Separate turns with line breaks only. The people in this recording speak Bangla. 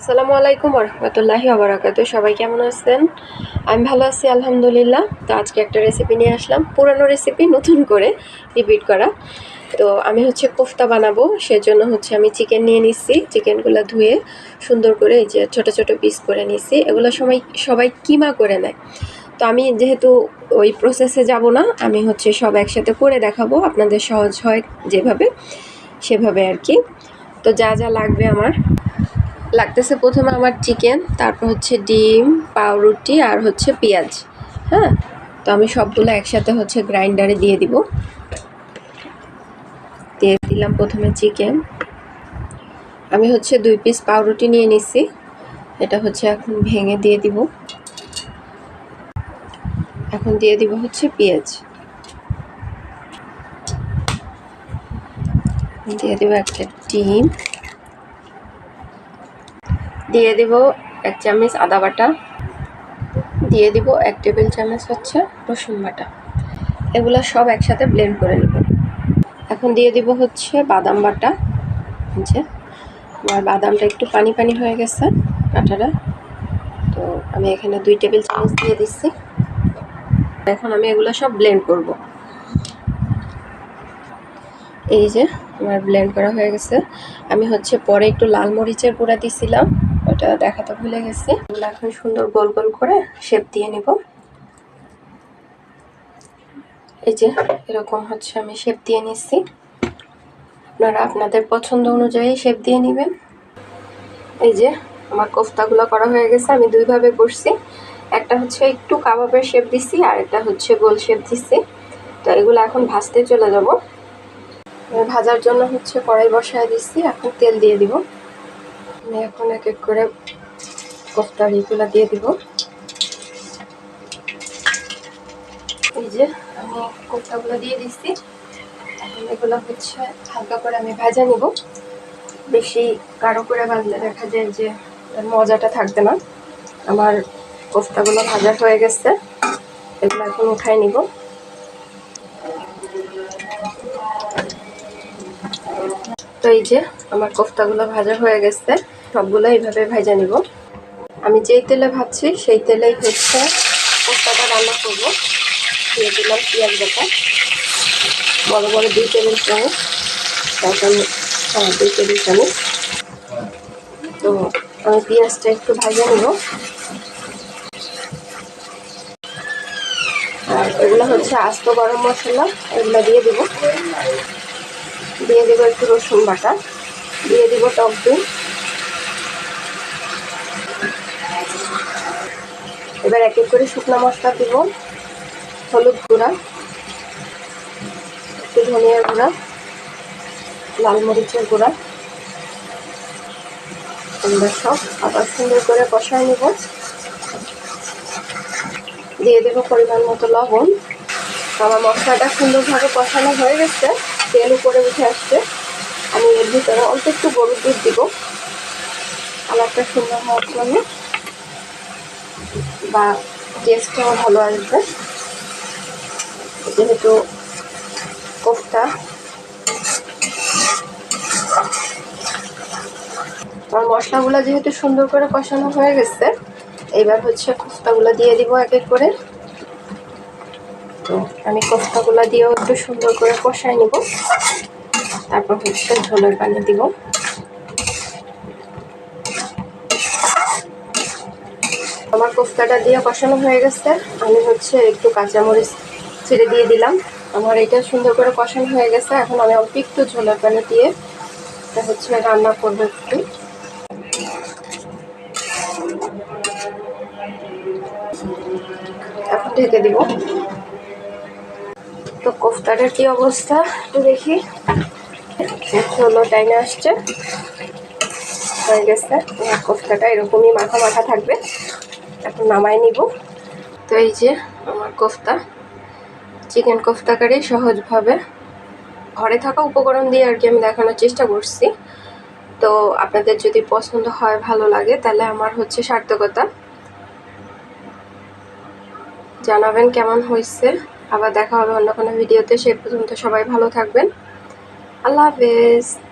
আসসালামু আলাইকুম রহমতুল্লাহি আবরাকাত সবাই কেমন আছেন? আমি ভালো আছি, আলহামদুলিল্লাহ। তো আজকে একটা রেসিপি নিয়ে আসলাম, পুরানো রেসিপি নতুন করে রিপিট করা। তো আমি হচ্ছে কোফতা বানাবো, সেজন্য হচ্ছে আমি চিকেন নিয়ে নিচ্ছি। চিকেনগুলো ধুয়ে সুন্দর করে এই যে ছোটো ছোটো পিস করে নিচ্ছি। এগুলো সবাই সবাই কিমা করে নেয়। তো আমি যেহেতু ওই প্রসেসে যাব না, আমি হচ্ছে সব একসাথে করে দেখাবো। আপনাদের সহজ হয় যেভাবে, সেভাবে আর কি। তো যা যা লাগবে আমার। লাগতেছে প্রথমে আমার চিকেন, তারপর হচ্ছে ডিম, পাউরুটি আর হচ্ছে পেঁয়াজ হ্যাঁ? তো আমি সবগুলো একসাথে হচ্ছে গ্রাইন্ডারে দিয়ে দিব। দিয়ে দিলাম প্রথমে চিকেন। আমি হচ্ছে দুই পিস পাউরুটি নিয়ে নিছি। এটা হচ্ছে এখন ভেঙে দিয়ে দিব। এখন দিয়ে দিব হচ্ছে পেঁয়াজ। দিয়ে দিব একটা ডিম। দিয়ে দিব এক চামচ আদা বাটা। দিয়ে দিব এক টেবিল চামচ হচ্ছে রসুন বাটা। এগুলো সব একসাথে ব্লেন্ড করে নেব। এখন দিয়ে দিব হচ্ছে বাদাম বাটা। যে, আমার বাদামটা একটু পানি পানি হয়ে গেছে আটাটা তো আমি এখানে দুই টেবিল চামচ দিয়ে দিচ্ছি। এখন আমি এগুলো সব ব্লেন্ড করব। এই যে, আমার ব্লেন্ড করা হয়ে গেছে। আমি হচ্ছে পরে একটু লাল মরিচের গুঁড়া দিছিলাম। ওটা দেখাতে ভুলে গেছি। এগুলো এখন সুন্দর গোল গোল করে শেপ দিয়ে নিব। এই যে এরকম হচ্ছে আমি শেপ দিয়ে নিচ্ছি। আপনারা আপনাদের পছন্দ অনুযায়ী শেপ দিয়ে নেবেন। এই যে আমার কোফতাগুলো করা হয়ে গেছে, আমি দুইভাবে করছি। একটা হচ্ছে একটু কাবাবের শেপ দিচ্ছি আর একটা হচ্ছে গোল শেপ দিচ্ছি তো এগুলো এখন ভাজতে চলে যাব। ভাজার জন্য হচ্ছে কড়াই বসায় দিচ্ছি এখন তেল দিয়ে দিব। আমি এখন এক এক করে কোফতার ইগুলো দিয়ে দিব। এই যে, আমি কোফতাগুলো দিয়ে দিচ্ছি এখন এগুলো হচ্ছে হালকা করে আমি ভাজা নিব। বেশি কারও করে ভাজলে দেখা যায় যে মজাটা থাকবে না। আমার কোফতাগুলো ভাজা হয়ে গেছে। এগুলো এখন উঠাই নিব। তো এই যে, আমার কোফতাগুলো ভাজা হয়ে গেছে। সবগুলো এইভাবে ভাজা নিব। আমি যেই তেলে ভাজছি, সেই তেলেই হচ্ছে কোফতাটা রান্না করব। দিয়ে দিলাম পেঁয়াজ বাটা। বড় বড় দুই টেবিল চামচ। তারপর হ্যাঁ দুই টেবিল চামচ। তো আমি পেঁয়াজটা একটু ভাজা নিব। আর এগুলো হচ্ছে আস্ত গরম মশলা, এগুলো দিয়ে দিব। দিয়ে দেবো একটু রসুন বাটা। দিয়ে দেবো টক দই। এবার এক এক করে শুকনো মশলা দিব। হলুদ গুঁড়া, একটু ধনিয়ার গুঁড়া, লাল মরিচের গুঁড়া। এগুলো সব আবার সুন্দর করে কষায় নেব। দিয়ে দেবো পরিমাণ মতো লবণ। আমার মশলাটা সুন্দরভাবে কষানো হয়ে গেছে, তেল উপরে উঠে আসছে। আমি এর ভিতরে অল্প একটু গরুর দুধ দিব। কালারটা সুন্দর হওয়ার জন্য। বা টেস্টটাও ভালো আসবে। যেহেতু কোফতা। আমার মশলাগুলো যেহেতু সুন্দর করে কষানো হয়ে গেছে, এবার হচ্ছে কোফতাগুলো দিয়ে দিব এক এক করে। তো আমি কোফতাগুলো দিয়েও একটু সুন্দর করে কষাই নিব। তারপর হচ্ছে ঝোলের পানি দিব। আমার কোফতাটা দিয়ে কষানো হয়ে গেছে। আমি হচ্ছে একটু কাঁচামরিচ ছেড়ে দিয়ে দিলাম। আমার এটা সুন্দর করে কষানো হয়ে গেছে। এখন আমি অল্প একটু ঝোলের পানি দিয়ে এটা হচ্ছে রান্না করব একটু। এখন ঢেকে দিব। তো কোফতাটার কি অবস্থা একটু দেখি। হলো, টাইমে আসছে। হয়ে গেছে। কোফতাটা এরকমই মাখা মাখা থাকবে। এখন নামাই নিব। তো এই যে আমার কোফতা। চিকেন কোফতা কারি সহজভাবে ঘরে থাকা উপকরণ দিয়ে আর কি আমি দেখানোর চেষ্টা করছি। তো আপনাদের যদি পছন্দ হয়, ভালো লাগে, তাহলে আমার হচ্ছে সার্থকতা। জানাবেন কেমন হয়েছে। আবার দেখা হবে অন্য কোনো ভিডিওতে। সে পর্যন্ত সবাই ভালো থাকবেন। আল্লাহ হাফেজ।